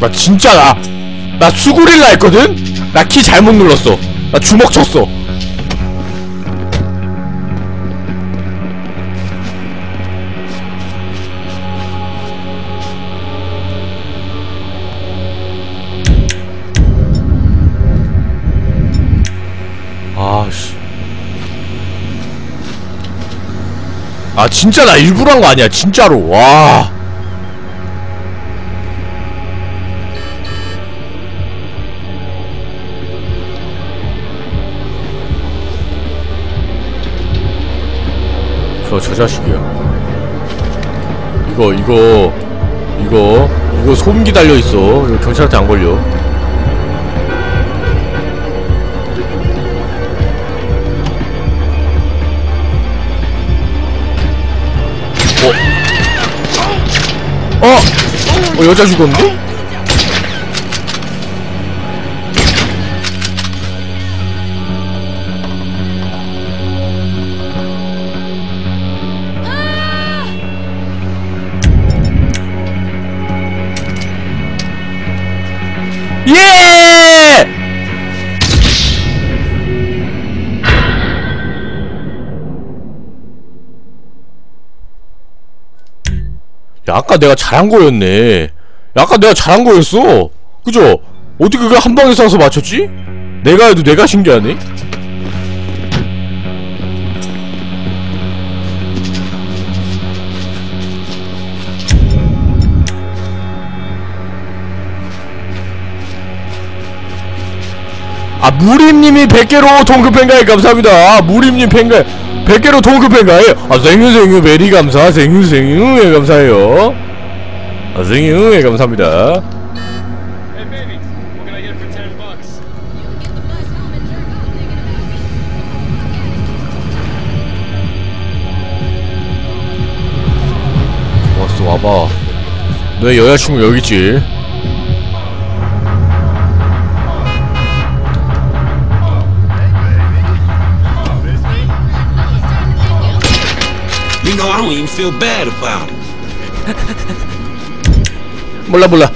나 진짜 나, 나 수구릴라 했거든? 나 키 잘못 눌렀어. 나 주먹 쳤어. 아씨. 아 진짜 나 일부러 한 거 아니야 진짜로 와. 저, 저 자식이야. 이거, 이거, 이거, 이거 소음기 달려있어. 이거 경찰한테 안 걸려. 어? 어? 어, 여자 죽었는데? 아까 내가 잘한 거였네. 야, 아까 내가 잘한 거였어. 그죠? 어떻게 그걸 한 방에 쏴서 맞췄지? 내가 해도 내가 신기하네. 아 무림님이 100개로 동급행가에 감사합니다 아, 무림님 팽가 100개로 동급행가에 아 생유 생유 베리 감사 생유 생유 예 감사해요 아예 감사합니다 Hey, baby, what can I get for 10 bucks? 왔어 와봐 너의 여자친구 여기 있지 I don't even feel bad about it. 몰라 몰라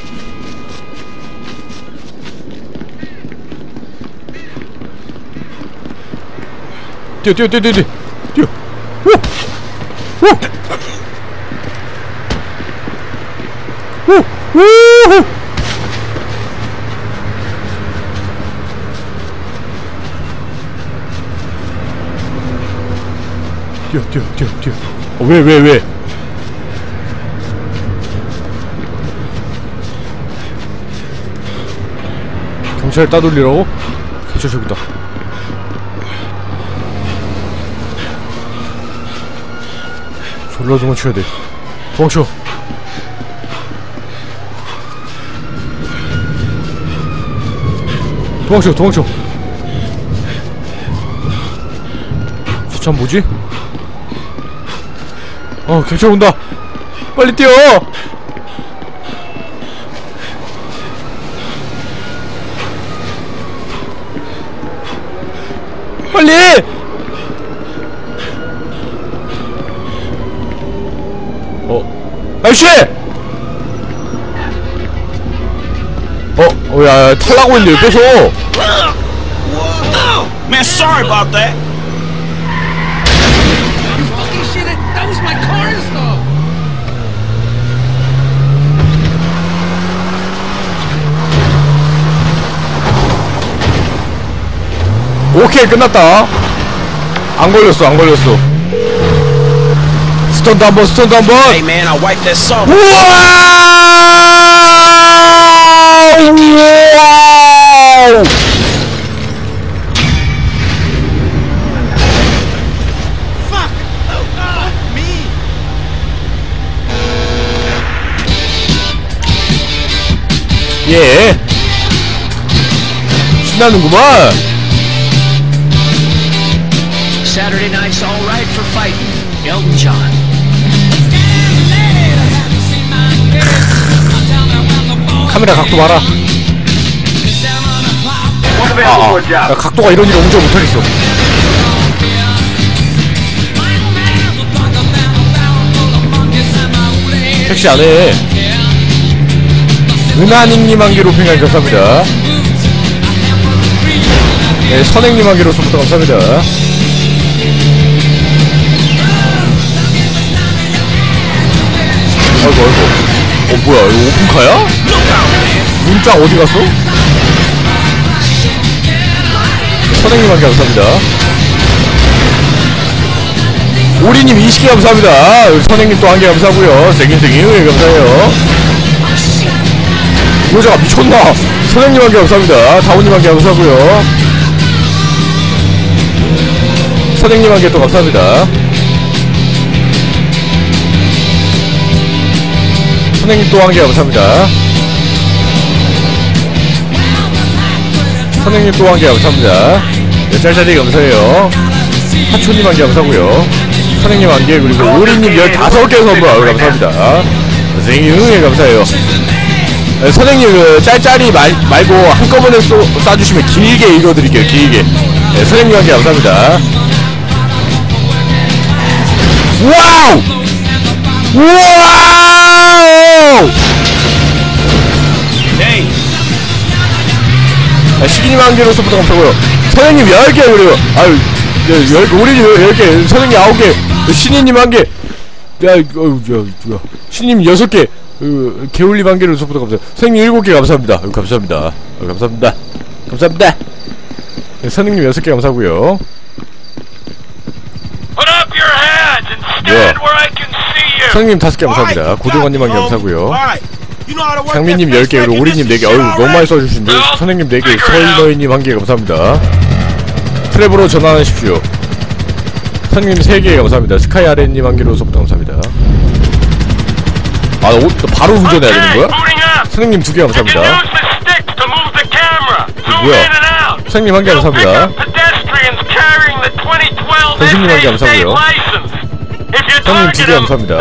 뛰어 뛰어 뛰어 뛰어 뛰어 오! 오! 오! 오! 뛰어 뛰어 뛰어 뛰어 어, 왜 왜, 왜? 경찰 따돌리라고? 경찰 저기다. 졸라 도망쳐야 돼. 도망쳐. 도망쳐 도망쳐. 저참 뭐지? 어 경찰 온다. 빨리 뛰어 빨리! 어, 아저씨! 어, 어, 야, 야, 탈라고 있는데 왜 뺏어? Man, sorry about that. Fucking shit, that was my car and stuff! 오케이, 끝났다. 안 걸렸어, 안 걸렸어. 스턴트 한 번, 스턴트 한 번! Hey, man, I wiped that salt. 우와! 우와! 예. 신나는구만. Saturday night's all right for fighting. Elton John. 카메라 각도 봐라. 아, 아. 야, 각도가 이러니까 운전 못하겠어. 택시 안 해. 은하닝님 한 개로 팽가이 감사합니다. 네, 선행님 한 개로 소부터 감사합니다. 아이고, 아이고. 어, 뭐야, 이거 오픈카야? 문자 어디 갔어? 개 감사합니다. 오리님 20개 감사합니다. 선행님 또 한 개 감사하고요. 생긴생긴 예, 감사해요. 이 여자가 미쳤나? 선생님 한 개 감사합니다. 다운님 한 개 감사하고요. 선생님 한 개 또 감사합니다. 선생님 또한개 감사합니다. 선생님 또한개 감사합니다. 네, 짤짤이 감사해요. 하초님 한개 감사하고요. 선생님 한 개, 그리고 오리님 15개 선물 아유, 감사합니다. 선생님 응애 감사해요. 네, 선생님 그 짤짤이 말, 말고 한꺼번에 쏘, 쏴주시면 길게 읽어드릴게요 길게 네, 선생님 한개 감사합니다 와우 와 우! Hey, 아, 시기님 한 개로 서부터 감사하고요. 선생님 10개 그리고 아유 네, 10개 우리 10개. 선생님 9개. 신이님 한 개. 야, 이거, 야, 야, 신님 6개. 어, 개울님 한 개로 서부터 감사해요 선생님 7개 감사합니다. 아유, 감사합니다. 아유, 감사합니다. 감사합니다. 네, 선생님 6개 감사하고요 your hands and stand Yeah. where I can see you. 선생님 5개 감사합니다 Alright, 고등원님 한개 to work 장미님 that 10개 그리고 오리님 4개 recognition 어유 너무 많이? 써주신데 선생님 4개 서인너이님 한개 감사합니다 트랩으로 전환하십시오 선생님 3개 감사합니다 스카이 아레님 한 개로 서부터 감사합니다 아 오, 바로 운전해야 되는 거야? 선생님 2개 You can 감사합니다 뭐야? 선생님 한개 You'll pick 감사합니다 up pedestrians carrying the 2012 선생님 한개 SA state 감사하고요. 두개 them, 감사합니다.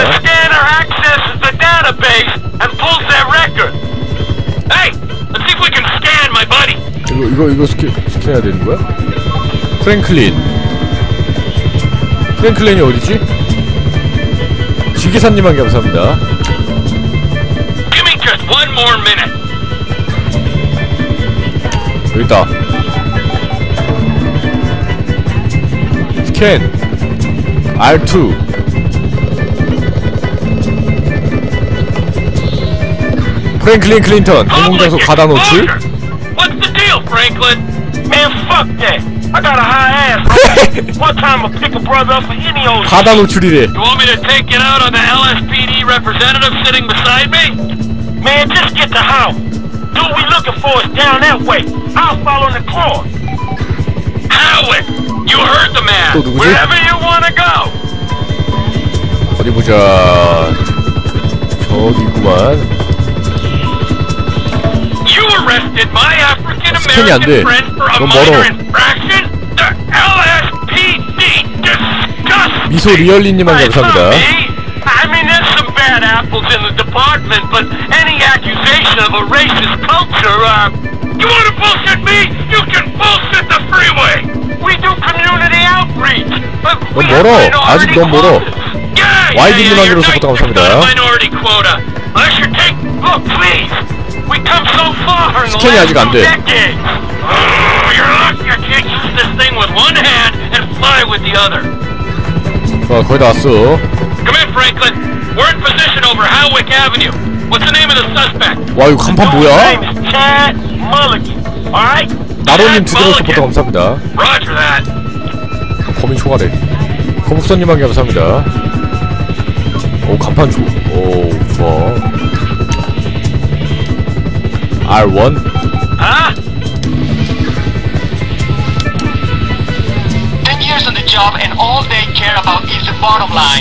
이거 이거 이거 스캔 스캔해야 되는 거야? 프랭클린 프랭클린이 어디지? 지기사님 한개 감사합니다 Give me just one more minute. 여기 있다 스캔 R2 프랭클린 클린턴 공공장소 가다 노출 What's the deal, Franklin? Man, fuck that. I got a high ass. One time I'll pick a brother up for any old 가다 노출이래 You want me to take it out on the LSPD representative sitting beside me? Man, just get the house. Dude we looking for is down that way. I'll follow the claw. Howard, you heard the man. 또 누구지? Wherever you wanna go. 어디 보자 저기 있구만 You arrested my African 스캔이 안 돼. American friend for a 너무 멀어. minor infraction? The LSPD disgust 미소 리얼리님 한 개 감사합니다 I mean, there's some bad apples in the department, but any accusation of a racist culture, uh... You wanna bullshit me? You can bullshit the freeway! We do community outreach! But we 넌 멀어. have 아직 minority 넌 멀어. quotas. Yeah, YD yeah, 님 한 yeah, 개로 you're 서부터 right. 감사합니다. You've got a minority quota. I should take... Look, please! 스캔이 아직 안 돼. Oh. 어 거의 다 왔어 Come in, Franklin. We're in position over Howick Avenue. What's the name of the suspect? 와 이거 간판 뭐야? 나로님 서부터 Mulligan. 감사합니다 Roger that. 범인 초과래 거북선님 한개 감사합니다 오 간판 좋.. 오 좋아 R1 아!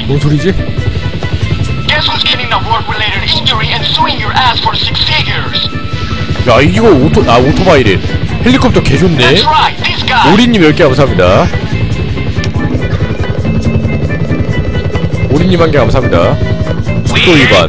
뭔 소리지? 야 이거 오토.. 아 오토바이래. 헬리콥터 개좋네. 오리님 10개 감사합니다. 오리님 한 개 감사합니다. 속도 위반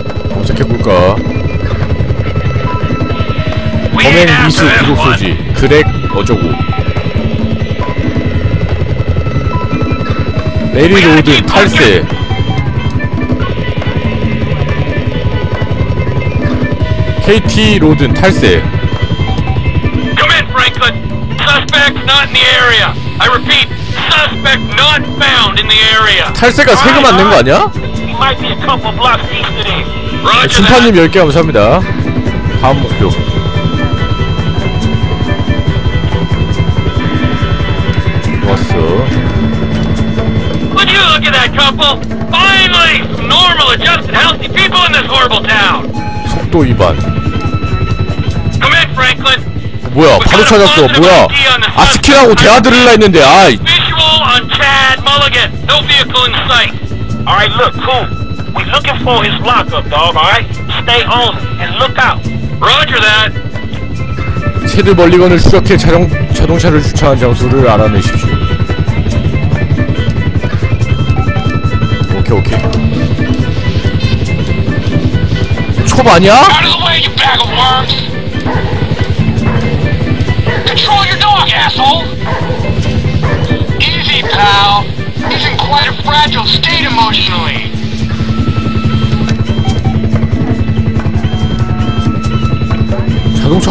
We 범행 미수 after 구독 this one. 소지 그렉 어쩌고 메리 로든 탈세 KT 로든 탈세 Come in, Franklin. Suspect not in the area. I repeat, suspect not found in the area. 탈세가 세금 안 낸 거 아니야? Roger 준파님 10개 감사합니다 다음 목표 좋았어 Would you look at that couple? Finally, some normal, adjusted, healthy people in this horrible town. 속도 위반 Come in, Franklin. 뭐야 바로 찾았어 뭐야 아 스킬하고 대화 들으려 했는데 아이 Visual on Chad Mulligan. No vehicle in sight. All right, look, cool. We looking for his lockup, dog. All right, stay on it and look out. Roger that. 새드 멀리건을 추적해 자동, 자동차를 주차한 장소를 알아내십시오 오케이 오케이 촉 아니야? Control your dog, asshole! Easy, pal. He's in quite a fragile state emotionally.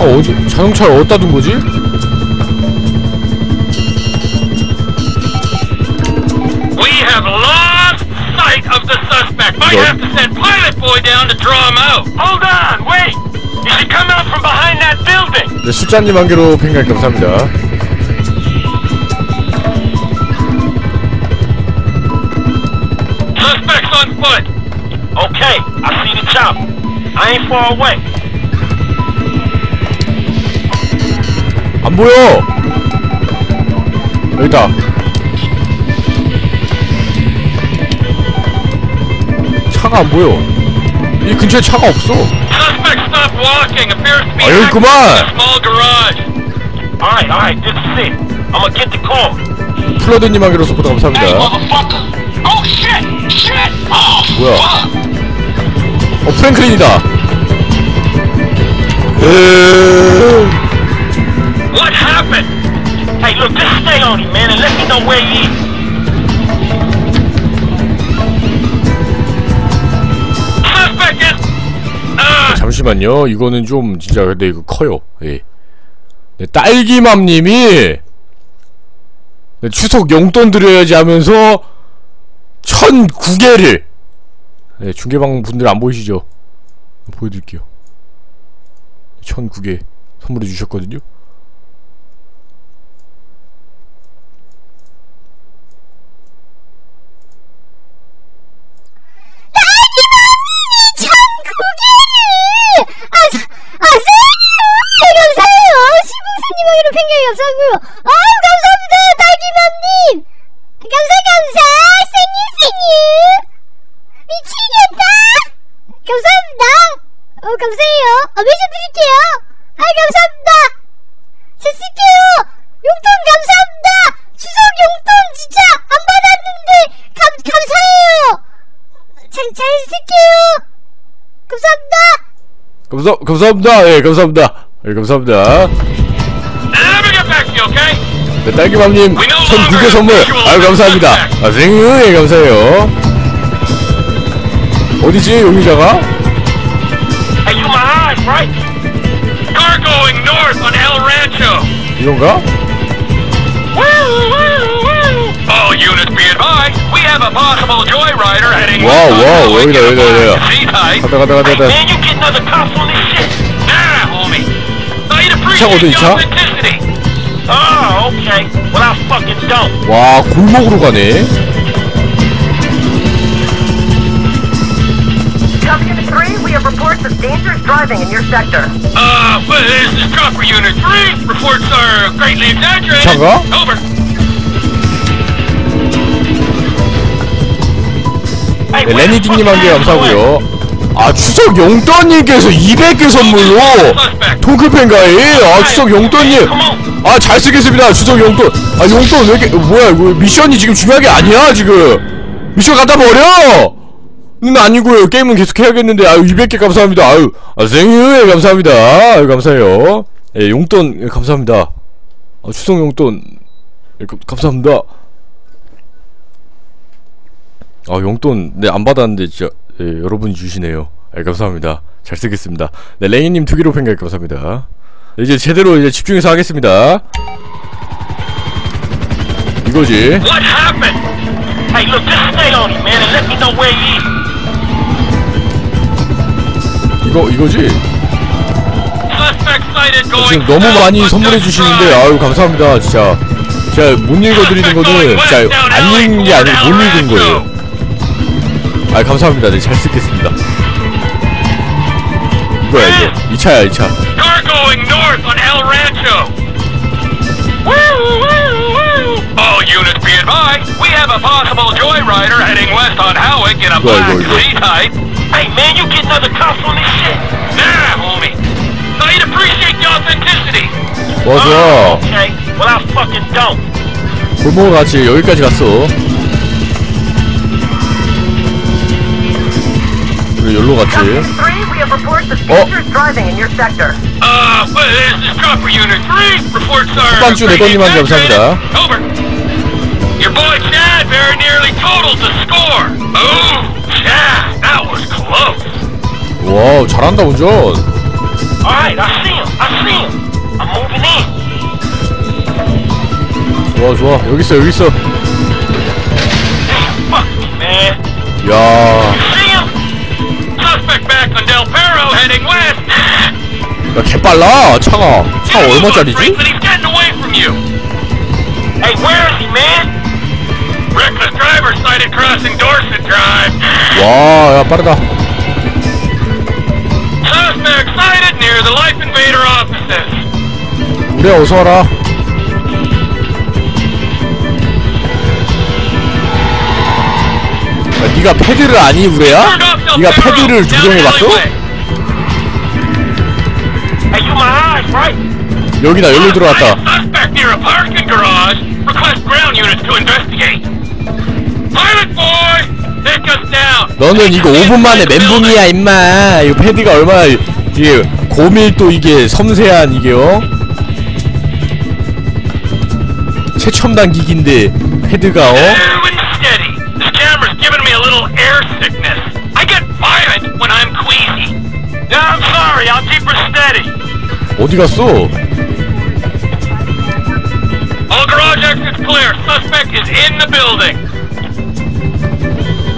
차가 어디 자동차를 어디다 둔 거지? We have lost sight of the suspect. Might Good. have to send Pilot Boy down to draw him out. Hold on, wait. You should come out from behind that building. 네, 숫자님 한 개로 팬가 감사합니다 Suspect's on foot. Okay, I see the chopper. I ain't far away. 안 보여 여기다 차가 안 보여 이 근처에 차가 없어 the call. 플러드님 서포트 Hey, 감사합니다! Oh! Oh, 뭐야? 어 프랭클린이다 으... What happened? Hey, look, just stay on him, man, and let me know where he is. Uh, 잠시만요 이거는 좀 진짜 근데 이거 커요 예. 네, 딸기맘님이 네, 추석 용돈 드려야지 하면서 1009개를 네, 중계방 분들 안 보이시죠? 보여드릴게요 1009개 선물해 주셨거든요. 시봉사님에게로 굉장히 감사하고요. 아 감사합니다. 딸기맘님. 감사 감사. 생유 생유. 미치겠다. 감사합니다. 어 감사해요. 어 매주 드릴게요. 아 감사합니다. 잘 쓸게요. 용돈 감사합니다. 추석 용돈 진짜 안 받았는데 감 감사해요. 잘 잘 쓸게요. 감사합니다. 감사, 감사합니다 예 감사합니다 예 감사합니다 네, 딸기맘님 1009개 선물 아유 감사합니다 아 생유 예 감사해요 어디지 용의자가? 이건가? Wow, Highway 여기다, 여기다, 55. 여기다. Shit. Nah, homie. I'd appreciate 어디 차? Authenticity. Oh, okay. Well, I fucking don't. 와 골목으로 가네 Copy 3, we have reports of dangerous driving in your sector. Uh, well, this is Chopper Unit 3. Reports are greatly exaggerated. 차가? Over. Hey, 네, where the 레니디님 fuck 한개 is that 감사하고요 아 추석 용돈님께서 200개 선물로 통크팬가에 아 추석 용돈님 아 잘 쓰겠습니다. 추석 용돈. 아 용돈 왜 이렇게 뭐야 이거 미션이 지금 중요한 게 아니야 지금. 미션 갖다 버려! 는 아니고요. 게임은 계속 해야겠는데 아유 200개 감사합니다. 아유 아 생일 감사합니다. 아유 감사해요. 예 용돈 예, 감사합니다. 아 추석 용돈. 예, 감- 감사합니다. 아 용돈 네안 받았는데 진짜 예, 여러분이 주시네요. 예, 감사합니다. 잘 쓰겠습니다. 네 레이님 투기로 팬가 감사합니다. 네, 이제 제대로 이제 집중해서 하겠습니다 이거지. 이거 이거지 going 지금 너무 많이 선물해 주시는데. 아유 감사합니다 진짜 제가 못 읽어드리는 거는 진짜 안 읽는 게 아니고 못 읽은 거예요 아 감사합니다 네 잘 쓰겠습니다 이거야 이거 2차야 2차 Car going north on El Rancho. All units be advised, we have a possible joyrider heading west on Howick in a Go, black go, go. Z-type. Hey man, you getting other cops on this shit? Nah, homie. I'd appreciate the authenticity. 좋아 좋아 Okay, well I fucking don't. 골목 같이 여기까지 갔어 3. Reports are... 빵주 네번님한테 감사합니다. Over. Your boy Chad very nearly totaled the score. Oh, Chad, that was close. 와우 잘한다 운전 Alright, I see him. I see him. I'm moving in. 좋아 좋아 여기 있어 여기 있어. 야, back on Del Perro heading west. 야 개빨라 차가 차 But 얼마짜리지? he's getting away from you. Hey, where is he, man? Reckless driver sighted crossing Dorset Drive. 와, 야 빠르다. Suspect sighted near the Life Invader offices. 우리야 어서 와라. 야, 네가 패드를 아니 우레야? 네가 패드를 조정해봤어? 여기다 여기로 들어왔다. 너는 이거 5분 만에 멘붕이야 임마. 이거 패드가 얼마나 이게 고밀도 이게 섬세한 이게요? 최첨단 기기인데 패드가 어? sorry. I'll keep her steady. 어디 갔어? All garage exits clear. Suspect is in the building.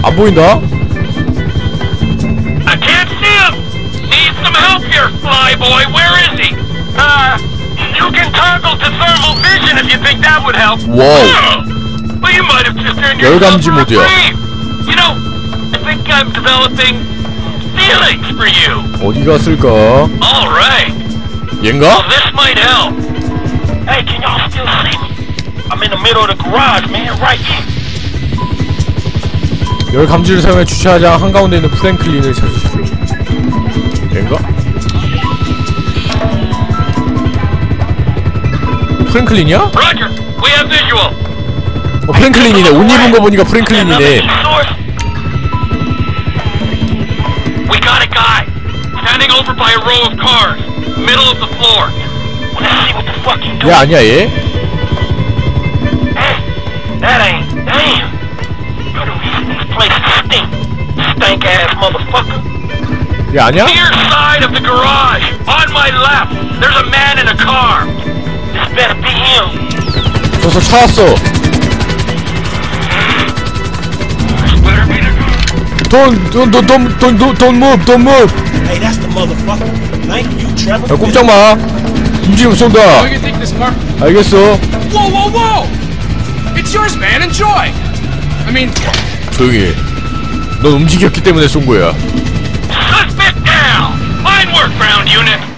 안 보인다? I can't see him. Need some help here, flyboy. Where is he? Uh, you can toggle to thermal vision if you think that would help. Whoa. Oh. Well, you might have just turned yourself 열감지 for a 모드야. creep. You know, I think I'm developing feelings for you. 어디 갔을까? All right. 얘인가? Well, this might help. Hey, can y'all still see me? I'm in the middle of the garage, man, right here. 열 감지를 사용해 주차장 한가운데 있는 프랭클린을 찾으십시오. 얘인가? 프랭클린이야? Roger, we have visual. 어, 프랭클린이네. 옷 입은 거 보니까 프랭클린이네. got a guy standing over by a row of cars, middle of the floor. Well, let's see what the fuck you 얘 doing. 아니야 얘? Hey, that ain't damn. You're the reason these places stink. Stank ass motherfucker. 얘 아니야? Near side of the garage, on my left. There's a man in a car. This better be him. 저서 차 왔어. Don't don't don't don't don't don't, don't move don't move. Hey, that's the motherfucker. Thank you, Trevor. 야 꼼짝 마. 움직이면 쏜다. Do you think this car? 알겠어. Whoa, whoa, whoa! It's yours, man. Enjoy. I mean, 조용히 해. 넌 움직였기 때문에 쏜 거야. Suspect down! Fine work, ground unit!